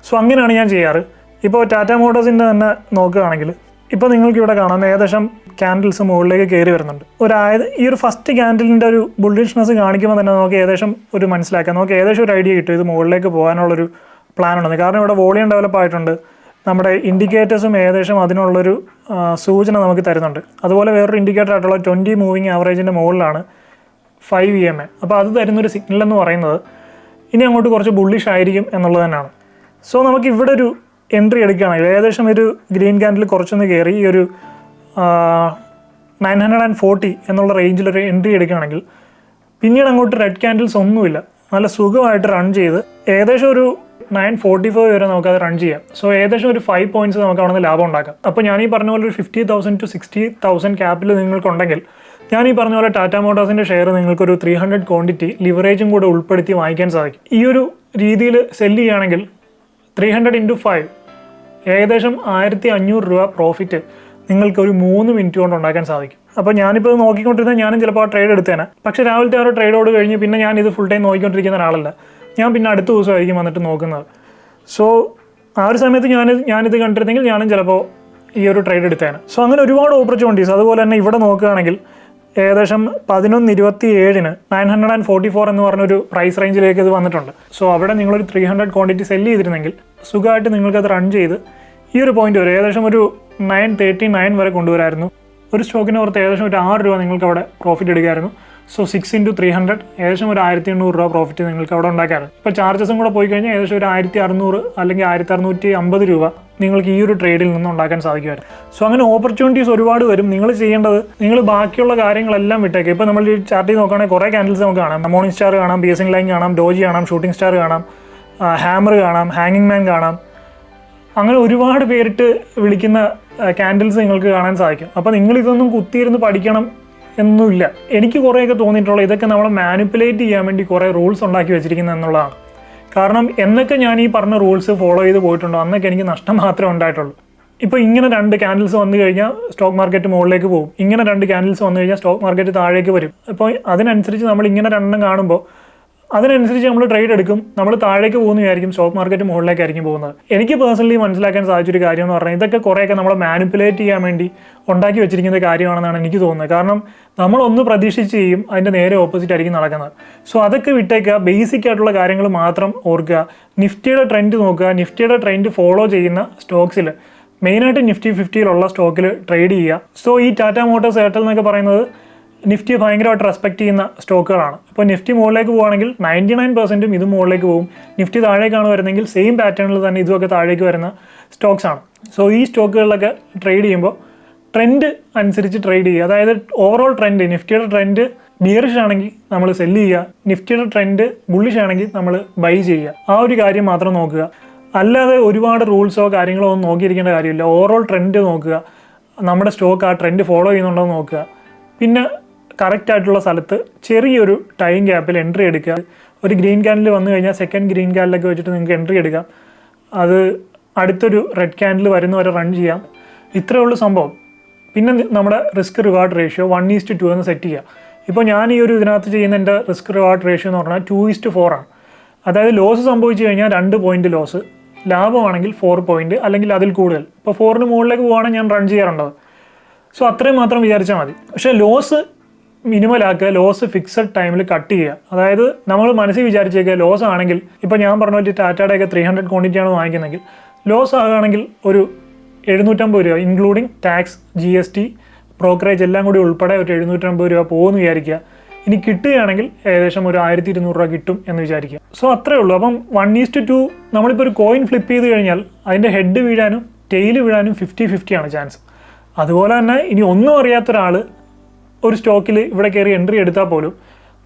സോ അങ്ങനെയാണ് ഞാൻ ചെയ്യാറ്. ഇപ്പോൾ ടാറ്റ മോട്ടോഴ്സിന്റെ തന്നെ നോക്കുകയാണെങ്കിൽ ഇപ്പോൾ നിങ്ങൾക്ക് ഇവിടെ കാണാം ഏകദേശം ക്യാൻഡിൽസ് മുകളിലേക്ക് കയറി വരുന്നുണ്ട്. ഒരു ആയത് ഈ ഒരു ഫസ്റ്റ് ക്യാൻഡിലിന്റെ ഒരു ബുള്ളിഷ്നെസ് കാണിക്കുമ്പോൾ തന്നെ നമുക്ക് ഏകദേശം ഒരു മനസ്സിലാക്കാം. നമുക്ക് ഏകദേശം ഒരു ഐഡിയ കിട്ടും ഇത് മുകളിലേക്ക് പോകാനുള്ളൊരു പ്ലാൻ ഉണ്ടെന്ന്. കാരണം ഇവിടെ വോളിയം ഡെവലപ്പ് ആയിട്ടുണ്ട്. നമ്മുടെ ഇൻഡിക്കേറ്റേഴ്സും ഏകദേശം അതിനുള്ളൊരു സൂചന നമുക്ക് തരുന്നുണ്ട്. അതുപോലെ വേറൊരു ഇൻഡിക്കേറ്റർ ആയിട്ടുള്ള ട്വന്റി മൂവിങ് ആവറേജിന്റെ മുകളിലാണ് ഫൈവ് ഇ എം എ അപ്പോൾ അത് തരുന്നൊരു സിഗ്നൽ എന്ന് പറയുന്നത് ഇനി അങ്ങോട്ട് കുറച്ച് ബുള്ളിഷ് ആയിരിക്കും എന്നുള്ളത് തന്നെയാണ്. സോ നമുക്ക് ഇവിടെ ഒരു എൻട്രി എടുക്കുകയാണെങ്കിൽ ഏകദേശം ഒരു ഗ്രീൻ ക്യാൻഡിൽ കുറച്ചൊന്ന് കയറി ഈ ഒരു നയൻ ഹൺഡ്രഡ് ആൻഡ് ഫോർട്ടി എന്നുള്ള റേഞ്ചിലൊരു എൻട്രി എടുക്കുകയാണെങ്കിൽ പിന്നീട് അങ്ങോട്ട് റെഡ് ക്യാൻഡിൽസ് ഒന്നുമില്ല. നല്ല സുഖമായിട്ട് റൺ ചെയ്ത് ഏകദേശം ഒരു നയൻ ഫോർട്ടി ഫൈവ് വരെ നമുക്ക് അത് റൺ ചെയ്യാം. സോ ഏകദേശം ഒരു ഫൈവ് പോയിന്റ്സ് നമുക്ക് അവിടെ നിന്ന് ലാഭം ഉണ്ടാക്കാം. അപ്പോൾ ഞാൻ ഈ പറഞ്ഞ പോലെ ഒരു fifty thousand to sixty thousand ക്യാപിൽ നിങ്ങൾക്കുണ്ടെങ്കിൽ ഞാൻ ഈ പറഞ്ഞ പോലെ ടാറ്റ മോട്ടോഴ്സിന്റെ ഷെയർ നിങ്ങൾക്കൊരു ത്രീ ഹൺഡ്രഡ് ക്വാണ്ടിറ്റി ലിവറേജും കൂടെ ഉൾപ്പെടുത്തി വാങ്ങിക്കാൻ സാധിക്കും. ഈ ഒരു രീതിയിൽ സെല്ല് ചെയ്യുകയാണെങ്കിൽ ത്രീ ഹൺഡ്രഡ് ഇന്റു ഫൈവ് ഏകദേശം ആയിരത്തി അഞ്ഞൂറ് രൂപ പ്രോഫിറ്റ് നിങ്ങൾക്ക് ഒരു മൂന്ന് മിനിറ്റ് കൊണ്ട് ഉണ്ടാക്കാൻ സാധിക്കും. അപ്പോൾ ഞാനിപ്പോൾ നോക്കിക്കൊണ്ടിരുന്ന ഞാനും ചിലപ്പോൾ ആ ട്രേഡ് എടുത്തേനെ. പക്ഷേ രാവിലത്തെ ആ ഒരു ട്രേഡോട് കഴിഞ്ഞ് പിന്നെ ഞാൻ ഇത് ഫുൾ ടൈം നോക്കിക്കൊണ്ടിരിക്കുന്ന ഒരാളല്ല. ഞാൻ പിന്നെ അടുത്ത ദിവസമായിരിക്കും വന്നിട്ട് നോക്കുന്നത്. സോ ആ ഒരു സമയത്ത് ഞാൻ ഞാനിത് കണ്ടിരുന്നെങ്കിൽ ഞാനും ചിലപ്പോൾ ഈ ഒരു ട്രേഡ് എടുത്തേനെ. സോ അങ്ങനെ ഒരുപാട് ഓപ്പർച്യൂണിറ്റീസ് അതുപോലെ തന്നെ ഇവിടെ നോക്കുകയാണെങ്കിൽ ഏകദേശം പതിനൊന്ന് ഇരുപത്തി ഏഴിന് nine hundred and forty four എന്ന് പറഞ്ഞൊരു പ്രൈസ് റേഞ്ചിലേക്ക് ഇത് വന്നിട്ടുണ്ട്. സോ അവിടെ നിങ്ങളൊരു ത്രീ ഹൺഡ്രഡ് ക്വാണ്ടിറ്റി സെൽ ചെയ്തിരുന്നെങ്കിൽ സുഖമായിട്ട് നിങ്ങൾക്കത് റൺ ചെയ്ത് ഈ ഒരു പോയിന്റ് വരെ ഏകദേശം ഒരു നയൻ തേർട്ടി നയൻ വരെ കൊണ്ടുവരായിരുന്നു. ഒരു സ്റ്റോക്കിന് പുറത്ത് ഏകദേശം ഒരു ആറ് രൂപ നിങ്ങൾക്ക് അവിടെ profit എടുക്കായിരുന്നു. So six into three hundred ഏകദേശം ഒരു ആയിരത്തി എണ്ണൂറ് രൂപ പ്രോഫിറ്റ് നിങ്ങൾക്ക് അവിടെ ഉണ്ടാക്കാറുണ്ട് ഇപ്പോൾ ചാർജസും കൂടെ പോയി കഴിഞ്ഞാൽ ഏകദേശം ഒരു ആയിരത്തി അറുന്നൂറ് അല്ലെങ്കിൽ ആയിരത്തി അറുന്നൂറ്റി അമ്പത് രൂപ നിങ്ങൾക്ക് ഈ ഒരു ട്രേഡിൽ നിന്ന് ഉണ്ടാക്കാൻ സാധിക്കുമായിരുന്നു. സോ അങ്ങനെ ഓപ്പർച്യൂണിറ്റീസ് ഒരുപാട് വരും. നിങ്ങൾ ചെയ്യേണ്ടത് നിങ്ങൾ ബാക്കിയുള്ള കാര്യങ്ങളെല്ലാം വിട്ടേക്കുക ഇപ്പോൾ നമ്മൾ ഈ ചാർട്ടിൽ നോക്കുകയാണെങ്കിൽ കുറേ ക്യാൻഡിൽസ് നമുക്ക് കാണാം. മോർണിംഗ് സ്റ്റാർ കാണാം ബി എസ് ലൈൻ കാണാം ഡോജി കാണാം ഷൂട്ടിംഗ് സ്റ്റാർ കാണാം ഹാമർ കാണാം ഹാങ്ങിങ് മാൻ കാണാം അങ്ങനെ ഒരുപാട് പേരിട്ട് വിളിക്കുന്ന ക്യാൻഡിൽസ് നിങ്ങൾക്ക് കാണാൻ സാധിക്കും. അപ്പോൾ നിങ്ങൾ ഇതൊന്നും കുത്തിയിരുന്ന് പഠിക്കണം എന്നുമില്ല എനിക്ക് കുറേയൊക്കെ തോന്നിയിട്ടുള്ള ഇതൊക്കെ നമ്മൾ മാനിപ്പുലേറ്റ് ചെയ്യാൻ വേണ്ടി കുറേ റൂൾസ് ഉണ്ടാക്കി വെച്ചിരിക്കുന്നത് എന്നുള്ളതാണ്. കാരണം എന്നൊക്കെ ഞാൻ ഈ പറഞ്ഞ റൂൾസ് ഫോളോ ചെയ്ത് പോയിട്ടുണ്ടോ? അന്നൊക്കെ എനിക്ക് നഷ്ടം മാത്രമേ ഉണ്ടായിട്ടുള്ളൂ. ഇപ്പോൾ ഇങ്ങനെ രണ്ട് ക്യാൻഡിൽസ് വന്നു കഴിഞ്ഞാൽ സ്റ്റോക്ക് മാർക്കറ്റ് മുകളിലേക്ക് പോകും. ഇങ്ങനെ രണ്ട് ക്യാൻഡിൽസ് വന്നു കഴിഞ്ഞാൽ സ്റ്റോക്ക് മാർക്കറ്റ് താഴേക്ക് വരും. അപ്പോൾ അതിനനുസരിച്ച് നമ്മൾ ഇങ്ങനെ രണ്ടെണ്ണം കാണുമ്പോൾ അതിനനുസരിച്ച് നമ്മൾ ട്രേഡ് എടുക്കും. നമ്മൾ താഴേക്ക് പോകുന്നതായിരിക്കും സ്റ്റോക്ക് മാർക്കറ്റ് മുകളിലേക്കായിരിക്കും പോകുന്നത്. എനിക്ക് പേഴ്സണലി മനസ്സിലാക്കാൻ സാധിച്ചൊരു കാര്യം എന്ന് പറഞ്ഞാൽ ഇതൊക്കെ കുറേയൊക്കെ നമ്മളെ മാനിപ്പുലേറ്റ് ചെയ്യാൻ വേണ്ടി ഉണ്ടാക്കി വെച്ചിരിക്കുന്ന കാര്യമാണെന്നാണ് എനിക്ക് തോന്നുന്നത്. കാരണം നമ്മളൊന്ന് പ്രതീക്ഷിച്ച് ചെയ്യും അതിന്റെ നേരെ ഓപ്പോസിറ്റ് ആയിരിക്കും നടക്കുന്നത്. സോ അതൊക്കെ വിട്ടേക്കുക ബേസിക് ആയിട്ടുള്ള കാര്യങ്ങൾ മാത്രം ഓർക്കുക. നിഫ്റ്റിയുടെ ട്രെൻഡ് നോക്കുക. നിഫ്റ്റിയുടെ ട്രെൻഡ് ഫോളോ ചെയ്യുന്ന സ്റ്റോക്സിൽ മെയിനായിട്ട് നിഫ്റ്റി ഫിഫ്റ്റിയിലുള്ള സ്റ്റോക്കിൽ ട്രേഡ് ചെയ്യുക. സോ ഈ ടാറ്റ മോട്ടോഴ്സ് എയർടെൽ എന്നൊക്കെ പറയുന്നത് നിഫ്റ്റി ഭയങ്കരമായിട്ട് റെസ്പെക്ട് ചെയ്യുന്ന സ്റ്റോക്കുകളാണ് അപ്പോൾ നിഫ്റ്റി മുകളിലേക്ക് പോകുകയാണെങ്കിൽ നയന്റി നയൻ പെർസെന്റും ഇത് മുകളിലേക്ക് പോകും. നിഫ്റ്റി താഴേക്കാണ് വരുന്നതെങ്കിൽ സെയിം പാറ്റേണിൽ തന്നെ ഇതുമൊക്കെ താഴേക്ക് വരുന്ന സ്റ്റോക്സ് ആണ്. സോ ഈ സ്റ്റോക്കുകളിലൊക്കെ ട്രേഡ് ചെയ്യുമ്പോൾ ട്രെൻഡ് അനുസരിച്ച് ട്രേഡ് ചെയ്യുക. അതായത് ഓവറോൾ ട്രെൻഡ് നിഫ്റ്റിയുടെ ട്രെൻഡ് ബിയറിഷ് ആണെങ്കിൽ നമ്മൾ സെല്ല് ചെയ്യുക. നിഫ്റ്റിയുടെ ട്രെൻഡ് ബുള്ളിഷ് ആണെങ്കിൽ നമ്മൾ ബൈ ചെയ്യുക. ആ ഒരു കാര്യം മാത്രം നോക്കുക. അല്ലാതെ ഒരുപാട് റൂൾസോ കാര്യങ്ങളോ ഒന്നും നോക്കിയിരിക്കേണ്ട കാര്യമില്ല. ഓവറോൾ ട്രെൻഡ് നോക്കുക. നമ്മുടെ സ്റ്റോക്ക് ആ ട്രെൻഡ് ഫോളോ ചെയ്യുന്നുണ്ടോ എന്ന് നോക്കുക. പിന്നെ കറക്റ്റ് ആയിട്ടുള്ള സ്ഥലത്ത് ചെറിയൊരു ടൈം ഗ്യാപ്പിൽ എൻട്രി എടുക്കുക. ഒരു ഗ്രീൻ ക്യാൻഡിൽ വന്നു കഴിഞ്ഞാൽ സെക്കൻഡ് ഗ്രീൻ ക്യാൻഡിലൊക്കെ വെച്ചിട്ട് നിങ്ങൾക്ക് എൻട്രി എടുക്കാം. അത് അടുത്തൊരു റെഡ് ക്യാൻഡിൽ വരുന്ന വരെ റൺ ചെയ്യാം. ഇത്രയേ ഉള്ളൂ സംഭവം. പിന്നെ നമ്മുടെ risk reward ratio one is to two എന്ന് സെറ്റ് ചെയ്യുക. ഇപ്പോൾ ഞാൻ ഈ ഒരു ഇതിനകത്ത് ചെയ്യുന്ന എന്റെ റിസ്ക് റിവാർഡ് റേഷ്യോ എന്ന് പറഞ്ഞാൽ ടു ഈസ്റ്റ് ഫോർ ആണ്. അതായത് ലോസ് സംഭവിച്ചു കഴിഞ്ഞാൽ രണ്ട് പോയിന്റ് ലോസ് ലാഭമാണെങ്കിൽ ഫോർ പോയിന്റ് അല്ലെങ്കിൽ അതിൽ കൂടുതൽ. ഇപ്പോൾ ഫോറിന് മുകളിലേക്ക് പോവുകയാണെങ്കിൽ ഞാൻ റൺ ചെയ്യാറുണ്ടത് സോ അത്രയും മാത്രം വിചാരിച്ചാൽ മതി. പക്ഷേ ലോസ് മിനിമലാക്കുക ലോസ് ഫിക്സഡ് ടൈമിൽ കട്ട് ചെയ്യുക. അതായത് നമ്മൾ മനസ്സിൽ വിചാരിച്ചേക്കുക ലോസ് ആണെങ്കിൽ ഇപ്പോൾ ഞാൻ പറഞ്ഞ പറ്റി ടാറ്റയുടെ ഒക്കെ ത്രീ ഹൺഡ്രഡ് ക്വാണ്ടിറ്റിയാണ് വാങ്ങിക്കുന്നതെങ്കിൽ ലോസ് ആകുകയാണെങ്കിൽ ഒരു എഴുന്നൂറ്റമ്പത് രൂപ including tax G S T brokerage എല്ലാം കൂടി ഉൾപ്പെടെ ഒരു എഴുന്നൂറ്റമ്പത് രൂപ പോകുമെന്ന് വിചാരിക്കുക. ഇനി കിട്ടുകയാണെങ്കിൽ ഏകദേശം ഒരു ആയിരത്തി ഇരുന്നൂറ് രൂപ കിട്ടും എന്ന് വിചാരിക്കുക. സോ അത്രേ ഉള്ളൂ. അപ്പം വൺ ഈസ്റ്റ് ടു നമ്മളിപ്പോൾ ഒരു കോയിൻ ഫ്ലിപ്പ് ചെയ്ത് കഴിഞ്ഞാൽ അതിന്റെ ഹെഡ് വീഴാനും ടെയിൽ വീഴാനും ഫിഫ്റ്റി ഫിഫ്റ്റിയാണ് ചാൻസ് അതുപോലെ തന്നെ ഇനി ഒന്നും അറിയാത്ത ഒരാൾ ഒരു സ്റ്റോക്കിൽ ഇവിടെ കയറി എൻട്രി എടുത്താൽ പോലും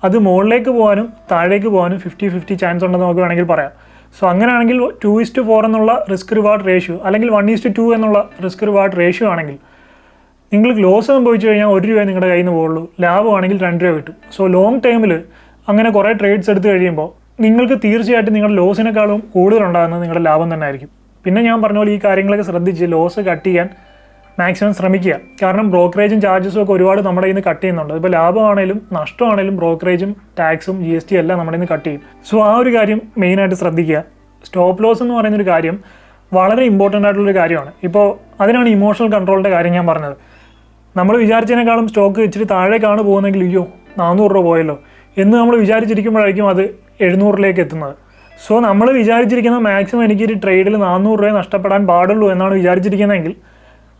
അത് മുകളിലേക്ക് പോകാനും താഴേക്ക് പോകാനും ഫിഫ്റ്റി ഫിഫ്റ്റി ചാൻസ് ഉണ്ടെന്ന് നമുക്ക് വേണമെങ്കിൽ പറയാം. സോ അങ്ങനെയാണെങ്കിൽ ടു ഇസ്റ്റ് ഫോർ എന്നുള്ള റിസ്ക് റിവാർഡ് റേഷ്യോ അല്ലെങ്കിൽ വൺ ഈസ്റ്റ് ടു എന്നുള്ള റിസ്ക് റിവാർഡ് റേഷ്യോ ആണെങ്കിൽ നിങ്ങൾക്ക് ലോസ് സംഭവിച്ചു കഴിഞ്ഞാൽ ഒരു രൂപ നിങ്ങളുടെ കയ്യിൽ നിന്ന് പോകുള്ളൂ ലാഭമാണെങ്കിൽ രണ്ട് രൂപ കിട്ടും. സോ ലോങ് ടൈമിൽ അങ്ങനെ കുറേ ട്രേഡ്സ് എടുത്തു കഴിയുമ്പോൾ നിങ്ങൾക്ക് തീർച്ചയായിട്ടും നിങ്ങളുടെ ലോസിനേക്കാളും കൂടുതലുണ്ടാകുന്നത് നിങ്ങളുടെ ലാഭം തന്നെ ആയിരിക്കും. പിന്നെ ഞാൻ പറഞ്ഞ പോലെ ഈ കാര്യങ്ങളൊക്കെ ശ്രദ്ധിച്ച് ലോസ് കട്ട് ചെയ്യാൻ മാക്സിമം ശ്രമിക്കുക. കാരണം ബ്രോക്കറേജും ചാർജസും ഒക്കെ ഒരുപാട് നമ്മുടെ നിന്ന് കട്ട് ചെയ്യുന്നുണ്ട്. ഇപ്പോൾ ലാഭമാണേലും നഷ്ടമാണേലും ബ്രോക്കറേജും ടാക്സും ജി എസ് ടി എല്ലാം നമ്മുടെ നിന്ന് കട്ട് ചെയ്യും. സോ ആ ഒരു കാര്യം മെയിനായിട്ട് ശ്രദ്ധിക്കുക. സ്റ്റോപ്പ് ലോസ് എന്ന് പറയുന്നൊരു കാര്യം വളരെ ഇമ്പോർട്ടന്റ് ആയിട്ടുള്ളൊരു കാര്യമാണ്. ഇപ്പോൾ അതിനാണ് ഇമോഷണൽ കൺട്രോളിന്റെ കാര്യം ഞാൻ പറഞ്ഞത്. നമ്മൾ വിചാരിച്ചതിനേക്കാളും സ്റ്റോക്ക് ഇച്ചിരി താഴേക്കാണ് പോകുന്നതെങ്കിൽ അയ്യോ നാനൂറ് രൂപ പോയല്ലോ എന്ന് നമ്മൾ വിചാരിച്ചിരിക്കുമ്പോഴായിരിക്കും അത് എഴുന്നൂറിലേക്ക് എത്തുന്നത്. സോ നമ്മൾ വിചാരിച്ചിരിക്കുന്ന മാക്സിമം എനിക്ക് എനിക്കൊരു ട്രേഡിൽ നാനൂറ് രൂപ നഷ്ടപ്പെടാൻ പാടുള്ളൂ എന്നാണ് വിചാരിച്ചിരിക്കുന്നതെങ്കിൽ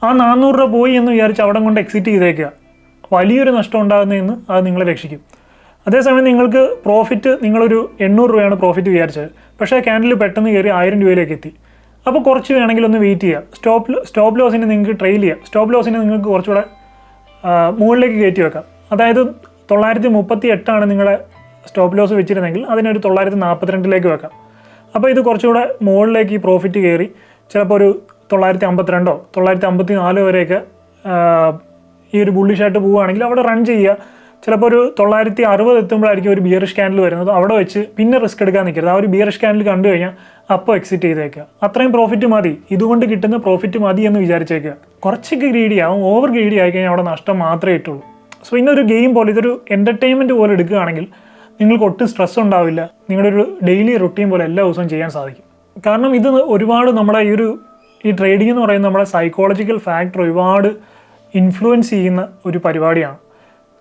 ആ നാനൂറ് രൂപ പോയി എന്ന് വിചാരിച്ച് അവിടെ കൊണ്ട് എക്സിറ്റ് ചെയ്തേക്കുക. വലിയൊരു നഷ്ടം ഉണ്ടാകുന്നതെന്ന് അത് നിങ്ങളെ രക്ഷിക്കും. അതേസമയം നിങ്ങൾക്ക് പ്രോഫിറ്റ് നിങ്ങളൊരു എണ്ണൂറ് രൂപയാണ് പ്രോഫിറ്റ് വിചാരിച്ചത്. പക്ഷേ ക്യാൻഡിൽ പെട്ടെന്ന് കയറി ആയിരം രൂപയിലേക്ക് എത്തി. അപ്പോൾ കുറച്ച് വേണമെങ്കിൽ ഒന്ന് വെയിറ്റ് ചെയ്യുക. സ്റ്റോപ്പ് സ്റ്റോപ്പ് ലോസിനെ നിങ്ങൾക്ക് ട്രെയിൽ ചെയ്യാം. സ്റ്റോപ്പ് ലോസിനെ നിങ്ങൾക്ക് കുറച്ചുകൂടെ മുകളിലേക്ക് കയറ്റി വെക്കാം. അതായത് തൊള്ളായിരത്തി മുപ്പത്തി എട്ടാണ് നിങ്ങളുടെ സ്റ്റോപ്പ് ലോസ് വെച്ചിരുന്നെങ്കിൽ അതിനൊരു തൊള്ളായിരത്തി നാൽപ്പത്തിരണ്ടിലേക്ക് വെക്കാം. അപ്പോൾ ഇത് കുറച്ചുകൂടെ മുകളിലേക്ക് ഈ പ്രോഫിറ്റ് കയറി. ചിലപ്പോൾ ഒരു തൊള്ളായിരത്തി അമ്പത്തിരണ്ടോ തൊള്ളായിരത്തി അമ്പത്തി നാലോ വരെയൊക്കെ ഈ ഒരു ബുള്ളിഷായിട്ട് പോവുകയാണെങ്കിൽ അവിടെ റൺ ചെയ്യുക. ചിലപ്പോൾ ഒരു തൊള്ളായിരത്തി അറുപത് എത്തുമ്പോഴായിരിക്കും ഒരു ബിയറിഷ് ക്യാൻഡിൽ വരുന്നത്. അവിടെ വെച്ച് പിന്നെ റിസ്ക് എടുക്കാൻ നിൽക്കരുത്. ആ ഒരു ബിയറിഷ് ക്യാൻഡിൽ കണ്ടു കഴിഞ്ഞാൽ അപ്പോൾ എക്സിറ്റ് ചെയ്തേക്കുക. അത്രയും പ്രോഫിറ്റ് മതി. ഇതുകൊണ്ട് കിട്ടുന്ന പ്രോഫിറ്റ് മതി എന്ന് വിചാരിച്ചേക്കുക. കുറച്ചൊക്കെ ഗ്രീഡി ആവും. ഓവർ ഗ്രീഡി ആയി കഴിഞ്ഞാൽ അവിടെ നഷ്ടം മാത്രമേ ഇട്ടുള്ളൂ. സോ ഇന്നൊരു ഗെയിം പോലെ ഇതൊരു എന്റർടൈൻമെന്റ് പോലെ എടുക്കുകയാണെങ്കിൽ നിങ്ങൾക്ക് ഒട്ടും സ്ട്രെസ് ഉണ്ടാവില്ല. നിങ്ങളുടെ ഒരു ഡെയിലി റുട്ടീൻ പോലെ എല്ലാ ദിവസവും ചെയ്യാൻ സാധിക്കും. കാരണം ഇത് ഒരുപാട് നമ്മുടെ ഈ ഒരു ഈ ട്രേഡിംഗ് എന്ന് പറയുന്നത് നമ്മുടെ സൈക്കോളജിക്കൽ ഫാക്ടർ ഒരുപാട് ഇൻഫ്ലുവൻസ് ചെയ്യുന്ന ഒരു പരിപാടിയാണ്.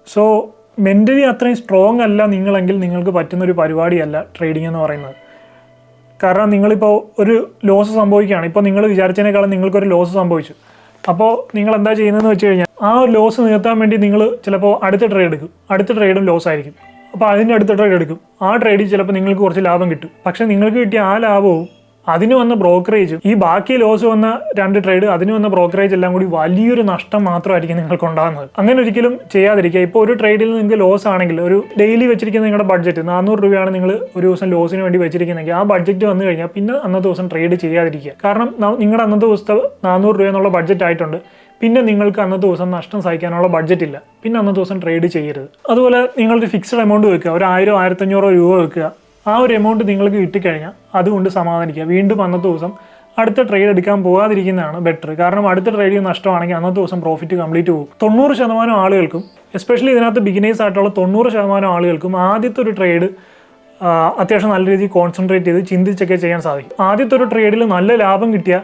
സോ മെന്റലി അത്രയും സ്ട്രോങ് അല്ല നിങ്ങളെങ്കിൽ നിങ്ങൾക്ക് പറ്റുന്ന ഒരു പരിപാടിയല്ല ട്രേഡിംഗ് എന്ന് പറയുന്നത്. കാരണം നിങ്ങളിപ്പോൾ ഒരു ലോസ് സംഭവിക്കുകയാണ്. ഇപ്പോൾ നിങ്ങൾ വിചാരിച്ചതിനേക്കാളും നിങ്ങൾക്കൊരു ലോസ് സംഭവിച്ചു. അപ്പോൾ നിങ്ങൾ എന്താ ചെയ്യുന്നതെന്ന് വെച്ച് കഴിഞ്ഞാൽ ആ ഒരു ലോസ് നികത്താൻ വേണ്ടി നിങ്ങൾ ചിലപ്പോൾ അടുത്ത ട്രേഡ് എടുക്കും. അടുത്ത ട്രേഡും ലോസ് ആയിരിക്കും. അപ്പോൾ അതിന്റെ അടുത്ത ട്രേഡ് എടുക്കും. ആ ട്രേഡിൽ ചിലപ്പോൾ നിങ്ങൾക്ക് കുറച്ച് ലാഭം കിട്ടും. പക്ഷേ നിങ്ങൾക്ക് കിട്ടിയ ആ ലാഭവും അതിന് വന്ന ബ്രോക്കറേജും ഈ ബാക്കി ലോസ് വന്ന രണ്ട് ട്രേഡ് അതിന് വന്ന ബ്രോക്കറേജ് എല്ലാം കൂടി വലിയൊരു നഷ്ടം മാത്രമായിരിക്കും നിങ്ങൾക്ക് ഉണ്ടാകുന്നത് അങ്ങനെ ഒരിക്കലും ചെയ്യാതിരിക്കുക. ഇപ്പോൾ ഒരു ട്രേഡിൽ നിങ്ങൾക്ക് ലോസ് ആണെങ്കിൽ ഒരു ഡെയിലി വെച്ചിരിക്കുന്ന നിങ്ങളുടെ ബഡ്ജറ്റ് നാനൂറ് രൂപയാണ് നിങ്ങൾ ഒരു ദിവസം ലോസിന് വേണ്ടി വെച്ചിരിക്കുന്നതെങ്കിൽ ആ ബഡ്ജറ്റ് വന്നു കഴിഞ്ഞാൽ പിന്നെ അന്നത്തെ ദിവസം ട്രേഡ് ചെയ്യാതിരിക്കുക. കാരണം നിങ്ങളുടെ അന്നത്തെ ദിവസത്തെ നാനൂറ് രൂപ എന്നുള്ള ബഡ്ജറ്റ് ആയിട്ടുണ്ട്. പിന്നെ നിങ്ങൾക്ക് അന്നത്തെ ദിവസം നഷ്ടം സഹിക്കാനുള്ള ബഡ്ജറ്റ് ഇല്ല. പിന്നെ അന്നത്തെ ദിവസം ട്രേഡ് ചെയ്യരുത്. അതുപോലെ നിങ്ങളൊരു ഫിക്സഡ് എമൗണ്ട് വെക്കുക. ഒരു ആയിരം ആയിരത്തഞ്ഞൂറോ രൂപ വെക്കുക. ആ ഒരു എമൗണ്ട് നിങ്ങൾക്ക് കിട്ടിക്കഴിഞ്ഞാൽ അതുകൊണ്ട് സമാധാനിക്കുക. വീണ്ടും അന്നത്തെ ദിവസം അടുത്ത ട്രേഡ് എടുക്കാൻ പോകാതിരിക്കുന്നതാണ് ബെറ്റർ കാരണം അടുത്ത ട്രേഡിൽ നഷ്ടമാണെങ്കിൽ അന്നത്തെ ദിവസം പ്രോഫിറ്റ് കംപ്ലീറ്റ് പോകും. തൊണ്ണൂറ് ശതമാനം ആളുകൾക്കും എസ്പെഷ്യലി ഇതിനകത്ത് ബിഗിനേഴ്സ് ആയിട്ടുള്ള തൊണ്ണൂറ് ശതമാനം ആളുകൾക്കും ആദ്യത്തെ ഒരു ട്രേഡ് അത്യാവശ്യം നല്ല രീതിയിൽ കോൺസെൻട്രേറ്റ് ചെയ്ത് ചിന്തിച്ചൊക്കെ ചെയ്യാൻ സാധിക്കും. ആദ്യത്തെ ഒരു ട്രേഡിൽ നല്ല ലാഭം കിട്ടിയാൽ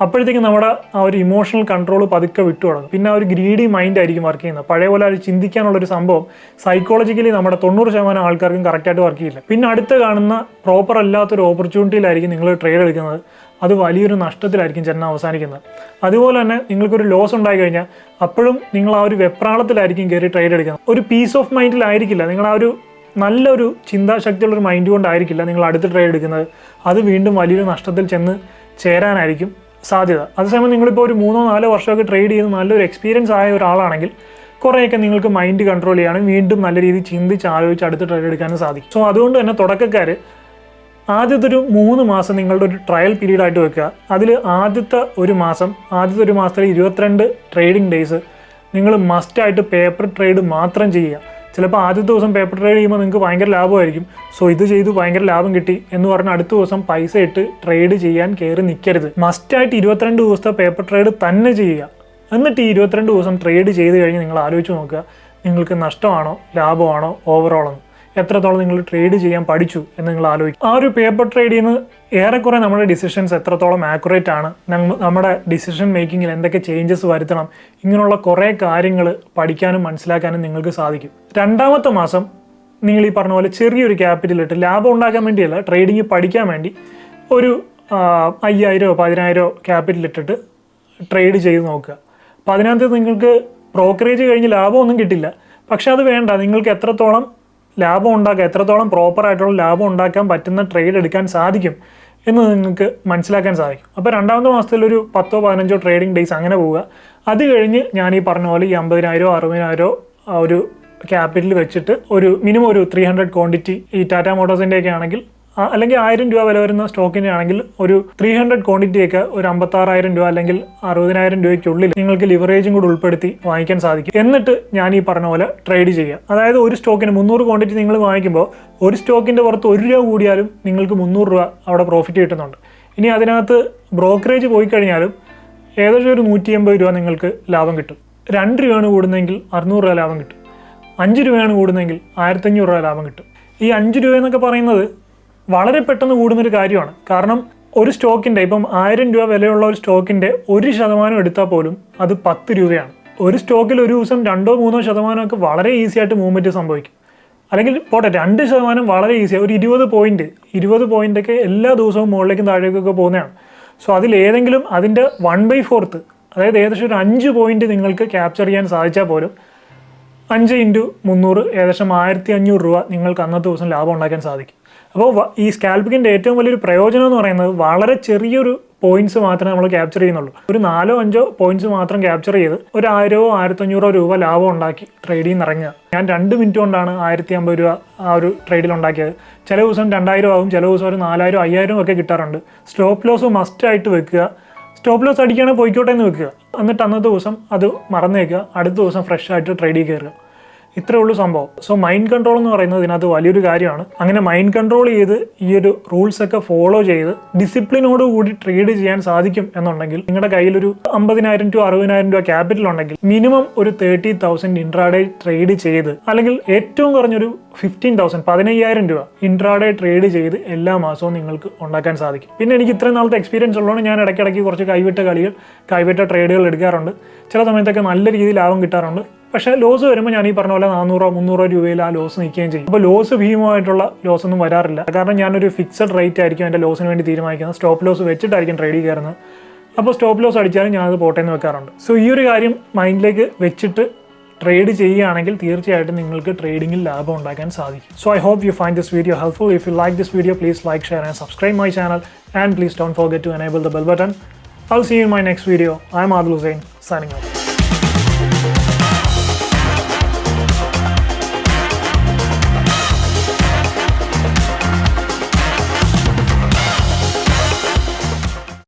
അപ്പോഴത്തേക്കും നമ്മുടെ ആ ഒരു ഇമോഷണൽ കൺട്രോൾ പതുക്കെ വിട്ടു തുടങ്ങും. പിന്നെ ആ ഒരു ഗ്രീഡി മൈൻഡ് ആയിരിക്കും വർക്ക് ചെയ്യുന്നത്. പഴയ പോലെ അത് ചിന്തിക്കാനുള്ള ഒരു സംഭവം സൈക്കോളജിക്കലി നമ്മുടെ തൊണ്ണൂറ് ശതമാനം ആൾക്കാർക്കും കറക്റ്റായിട്ട് വർക്ക് ചെയ്യില്ല. പിന്നെ അടുത്ത് കാണുന്ന പ്രോപ്പർ അല്ലാത്തൊരു ഓപ്പർച്യൂണിറ്റിയിലായിരിക്കും നിങ്ങൾ ട്രേഡ് എടുക്കുന്നത്. അത് വലിയൊരു നഷ്ടത്തിലായിരിക്കും ചെന്ന അവസാനിക്കുന്നത്. അതുപോലെ തന്നെ നിങ്ങൾക്കൊരു ലോസ് ഉണ്ടായി കഴിഞ്ഞാൽ അപ്പോഴും നിങ്ങൾ ആ ഒരു വെപ്രാളത്തിലായിരിക്കും കയറി ട്രേഡ് എടുക്കുന്നത്. ഒരു പീസ് ഓഫ് മൈൻഡിലായിരിക്കില്ല നിങ്ങൾ ആ ഒരു നല്ലൊരു ചിന്താശക്തിയുള്ള ഒരു മൈൻഡ് കൊണ്ടായിരിക്കില്ല നിങ്ങൾ അടുത്ത ട്രേഡ് എടുക്കുന്നത്. അത് വീണ്ടും വലിയൊരു നഷ്ടത്തിൽ ചെന്ന് ചേരാനായിരിക്കും സാധ്യത. അതേസമയം നിങ്ങളിപ്പോൾ ഒരു മൂന്നോ നാലോ വർഷമൊക്കെ ട്രേഡ് ചെയ്ത് നല്ലൊരു എക്സ്പീരിയൻസ് ആയ ഒരാളാണെങ്കിൽ കുറേയൊക്കെ നിങ്ങൾക്ക് മൈൻഡ് കൺട്രോൾ ചെയ്യാനും വീണ്ടും നല്ല രീതിയിൽ ചിന്തിച്ച് ആലോചിച്ച് അടുത്ത ട്രേഡ് എടുക്കാനും സാധിക്കും. സോ അതുകൊണ്ട് തന്നെ തുടക്കക്കാർ ആദ്യത്തെ ഒരു മൂന്ന് മാസം നിങ്ങളുടെ ഒരു ട്രയൽ പീരീഡ് ആയിട്ട് വെക്കുക. അതിൽ ആദ്യത്തെ ഒരു മാസം ആദ്യത്തെ ഒരു മാസത്തിൽ ഇരുപത്തിരണ്ട് ട്രേഡിംഗ് ഡേയ്സ് നിങ്ങൾ മസ്റ്റായിട്ട് പേപ്പർ ട്രേഡ് മാത്രം ചെയ്യുക. ചിലപ്പോൾ ആദ്യത്തെ ദിവസം പേപ്പർ ട്രേഡ് ചെയ്യുമ്പോൾ നിങ്ങൾക്ക് ഭയങ്കര ലാഭമായിരിക്കും. സോ ഇത് ചെയ്തു ഭയങ്കര ലാഭം കിട്ടി എന്ന് പറഞ്ഞ് അടുത്ത ദിവസം പൈസ ഇട്ട് ട്രേഡ് ചെയ്യാൻ കയറി നിൽക്കരുത് മസ്റ്റായിട്ട് ഇരുപത്തിരണ്ട് ദിവസത്തെ പേപ്പർ ട്രേഡ് തന്നെ ചെയ്യുക. എന്നിട്ട് ഈ ഇരുപത്തിരണ്ട് ദിവസം ട്രേഡ് ചെയ്ത് കഴിഞ്ഞ് നിങ്ങൾ ആലോചിച്ച് നോക്കുക. നിങ്ങൾക്ക് നഷ്ടമാണോ? ലാഭമാണോ? ഓവറോൾ എന്ന് എത്രത്തോളം നിങ്ങൾ ട്രേഡ് ചെയ്യാൻ പഠിച്ചു എന്ന് നിങ്ങൾ ആലോചിക്കും. ആ ഒരു പേപ്പർ ട്രേഡിൽ നിന്ന് ഏറെക്കുറെ നമ്മുടെ ഡിസിഷൻസ് എത്രത്തോളം ആക്യുറേറ്റ് ആണ് നമ്മുടെ ഡിസിഷൻ മേക്കിങ്ങിൽ എന്തൊക്കെ ചേഞ്ചസ് വരുത്തണം ഇങ്ങനെയുള്ള കുറേ കാര്യങ്ങൾ പഠിക്കാനും മനസ്സിലാക്കാനും നിങ്ങൾക്ക് സാധിക്കും. രണ്ടാമത്തെ മാസം നിങ്ങൾ ഈ പറഞ്ഞ പോലെ ചെറിയൊരു ക്യാപിറ്റൽ ഇട്ട് ലാഭം ഉണ്ടാക്കാൻ വേണ്ടിയല്ല ട്രേഡിങ് പഠിക്കാൻ വേണ്ടി ഒരു അയ്യായിരമോ പതിനായിരമോ ക്യാപിറ്റൽ ഇട്ടിട്ട് ട്രേഡ് ചെയ്ത് നോക്കുക. അപ്പോൾ അതിനകത്ത് നിങ്ങൾക്ക് ബ്രോക്കറേജ് കഴിഞ്ഞ് ലാഭമൊന്നും കിട്ടില്ല. പക്ഷെ അത് വേണ്ട നിങ്ങൾക്ക് എത്രത്തോളം ലാഭം ഉണ്ടാക്കാം എത്രത്തോളം പ്രോപ്പർ ആയിട്ടുള്ള ലാഭം ഉണ്ടാക്കാൻ പറ്റുന്ന ട്രേഡ് എടുക്കാൻ സാധിക്കും എന്ന് നിങ്ങൾക്ക് മനസ്സിലാക്കാൻ സാധിക്കും. അപ്പോൾ രണ്ടാമത്തെ മാസത്തിൽ ഒരു പത്തോ പതിനഞ്ചോ ട്രേഡിംഗ് ഡേയ്സ് അങ്ങനെ പോവുക. അത് കഴിഞ്ഞ് ഞാൻ ഈ പറഞ്ഞ പോലെ ഈ അമ്പതിനായിരോ അറുപതിനായിരോ ഒരു ക്യാപിറ്റൽ വെച്ചിട്ട് ഒരു മിനിമം ഒരു ത്രീ ഹൺഡ്രഡ് ക്വാണ്ടിറ്റി ഈ ടാറ്റ മോട്ടോഴ്സിന്റെയൊക്കെ ആണെങ്കിൽ അല്ലെങ്കിൽ ആയിരം രൂപ വില വരുന്ന സ്റ്റോക്കിന്റെ ആണെങ്കിൽ ഒരു ത്രീ ഹൺഡ്രഡ് ക്വാണ്ടിറ്റിയൊക്കെ ഒരു അമ്പത്താറായിരം രൂപ അല്ലെങ്കിൽ അറുപതിനായിരം രൂപയ്ക്കുള്ളിൽ നിങ്ങൾക്ക് ലിവറേജും കൂടി ഉൾപ്പെടുത്തി വാങ്ങിക്കാൻ സാധിക്കും. എന്നിട്ട് ഞാൻ ഈ പറഞ്ഞ പോലെ ട്രേഡ് ചെയ്യുക അതായത് ഒരു സ്റ്റോക്കിന് മുന്നൂറ് ക്വാണ്ടിറ്റി നിങ്ങൾ വാങ്ങിക്കുമ്പോൾ ഒരു സ്റ്റോക്കിന്റെ പുറത്ത് ഒരു രൂപ കൂടിയാലും നിങ്ങൾക്ക് മുന്നൂറ് രൂപ അവിടെ പ്രോഫിറ്റ് കിട്ടുന്നുണ്ട്. ഇനി അതിനകത്ത് ബ്രോക്കറേജ് പോയി കഴിഞ്ഞാലും ഏകദേശം ഒരു നൂറ്റി എൺപത് രൂപ നിങ്ങൾക്ക് ലാഭം കിട്ടും. രണ്ട് രൂപയാണ് കൂടുന്നതെങ്കിൽ അറുന്നൂറ് രൂപ ലാഭം കിട്ടും. അഞ്ച് രൂപയാണ് കൂടുന്നതെങ്കിൽ ആയിരത്തഞ്ഞൂറ് രൂപ ലാഭം കിട്ടും. ഈ അഞ്ച് രൂപ എന്നൊക്കെ പറയുന്നത് വളരെ പെട്ടെന്ന് കൂടുന്നൊരു കാര്യമാണ്. കാരണം ഒരു സ്റ്റോക്കിന്റെ ഇപ്പം ആയിരം രൂപ വിലയുള്ള ഒരു സ്റ്റോക്കിന്റെ ഒരു ശതമാനം എടുത്താൽ പോലും അത് പത്ത് രൂപയാണ്. ഒരു സ്റ്റോക്കിൽ ഒരു ദിവസം രണ്ടോ മൂന്നോ ശതമാനമൊക്കെ വളരെ ഈസി ആയിട്ട് മൂവ്മെന്റ് സംഭവിക്കും. അല്ലെങ്കിൽ പോട്ടെ രണ്ട് ശതമാനം വളരെ ഈസി ഒരു ഇരുപത് പോയിന്റ് ഇരുപത് പോയിന്റ് ഒക്കെ എല്ലാ ദിവസവും മുകളിലേക്കും താഴേക്കൊക്കെ പോകുന്നതാണ്. സോ അതിൽ ഏതെങ്കിലും അതിന്റെ വൺ ബൈ ഫോർത്ത് അതായത് ഏകദേശം ഒരു അഞ്ച് പോയിന്റ് നിങ്ങൾക്ക് ക്യാപ്ചർ ചെയ്യാൻ സാധിച്ചാൽ പോലും അഞ്ച് ഇന്റു മുന്നൂറ് ഏകദേശം ആയിരത്തി അഞ്ഞൂറ് രൂപ നിങ്ങൾക്ക് അന്നത്തെ ദിവസം ലാഭം ഉണ്ടാക്കാൻ സാധിക്കും. അപ്പോൾ ഈ സ്കാൽപ്പിങ്ങിന്റെ ഏറ്റവും വലിയൊരു പ്രയോജനം എന്ന് പറയുന്നത് വളരെ ചെറിയൊരു പോയിന്റ്സ് മാത്രമേ നമ്മൾ ക്യാപ്ചർ ചെയ്യുന്നുള്ളൂ. ഒരു നാലോ അഞ്ചോ പോയിന്റ്സ് മാത്രം ക്യാപ്ചർ ചെയ്ത് ഒരു ആയിരമോ ആയിരത്തഞ്ഞൂറോ രൂപ ലാഭം ഉണ്ടാക്കി ട്രേഡിൽ നിന്ന് ഇറങ്ങുക. ഞാൻ രണ്ട് മിനിറ്റ് കൊണ്ടാണ് ആയിരത്തി അമ്പത് രൂപ ആ ഒരു ട്രേഡിൽ ഉണ്ടാക്കിയത്. ചില ദിവസം രണ്ടായിരം ആവും ചില ദിവസം ഒരു നാലായിരം അയ്യായിരം ഒക്കെ കിട്ടാറുണ്ട്. സ്റ്റോപ്പ് ലോസ് മസ്റ്റ് ആയിട്ട് വെക്കുക. സ്റ്റോപ്പ് ലോസ് അടിക്കുകയാണെങ്കിൽ പോയിക്കോട്ടെ എന്ന് വെക്കുക. എന്നിട്ട് അന്നത്തെ ദിവസം അത് മറന്നേക്കുക. അടുത്ത ദിവസം ഫ്രഷ് ആയിട്ട് ട്രേഡിൽ കയറുക. ഇത്രേ ഉള്ളൂ സംഭവം. സോ മൈൻഡ് കൺട്രോൾ എന്ന് പറയുന്നത് ഇതിനകത്ത് വലിയൊരു കാര്യമാണ്. അങ്ങനെ മൈൻഡ് കൺട്രോൾ ചെയ്ത് ഈ ഒരു റൂൾസ് ഒക്കെ ഫോളോ ചെയ്ത് ഡിസിപ്ലിനോട് കൂടി ട്രേഡ് ചെയ്യാൻ സാധിക്കും എന്നുണ്ടെങ്കിൽ നിങ്ങളുടെ കയ്യിൽ ഒരു അമ്പതിനായിരം ടു അറുപതിനായിരം രൂപ ക്യാപിറ്റൽ ഉണ്ടെങ്കിൽ മിനിമം ഒരു തേർട്ടി തൗസൻഡ് ഇൻട്രാഡേ ട്രേഡ് ചെയ്ത് അല്ലെങ്കിൽ ഏറ്റവും കുറഞ്ഞൊരു ഫിഫ്റ്റീൻ തൗസൻഡ് പതിനയ്യായിരം രൂപ ഇൻട്രാഡേ ട്രേഡ് ചെയ്ത് എല്ലാ മാസവും നിങ്ങൾക്ക് ഉണ്ടാക്കാൻ സാധിക്കും. പിന്നെ എനിക്ക് ഇത്രയും നാളത്തെ എക്സ്പീരിയൻസ് ഉള്ളതുകൊണ്ട് ഞാൻ ഇടയ്ക്കിടയ്ക്ക് കുറച്ച് കൈവിട്ട കളികൾ കൈവിട്ട ട്രേഡുകൾ എടുക്കാറുണ്ട്. ചില സമയത്തൊക്കെ നല്ല രീതിയിൽ ലാഭം കിട്ടാറുണ്ട്. പക്ഷേ ലോസ് വരുമ്പോൾ ഞാൻ ഈ പറഞ്ഞ പോലെ നാനൂറോ മുന്നൂറോ രൂപയിൽ ആ ലോസ് നിൽക്കുകയും ചെയ്യും. അപ്പോൾ ലോസ് ഭീമമായിട്ടുള്ള ലോസ് ഒന്നും വരാറില്ല. കാരണം ഞാനൊരു ഫിക്സഡ് റേറ്റ് ആയിരിക്കും എന്റെ ലോസിന് വേണ്ടി തീരുമാനിക്കുന്നത്. സ്റ്റോപ്പ് ലോസ് വെച്ചിട്ടായിരിക്കും ട്രേഡിൽ കയറുന്നത്. അപ്പോൾ സ്റ്റോപ്പ് ലോസ് അടിച്ചാലും ഞാനത് പോട്ടേന്ന് വെക്കാറുണ്ട്. സോ ഈ ഒരു കാര്യം മൈൻഡിലേക്ക് വെച്ചിട്ട് ട്രേഡ് ചെയ്യുകയാണെങ്കിൽ തീർച്ചയായിട്ടും നിങ്ങൾക്ക് ട്രേഡിംഗിൽ ലാഭം ഉണ്ടാക്കാൻ സാധിക്കും. So I hope you find this video helpful if you like this video please like share and subscribe my channel and please don't forget to enable the bell button I see you my next video I'm Adul Hussain signing off.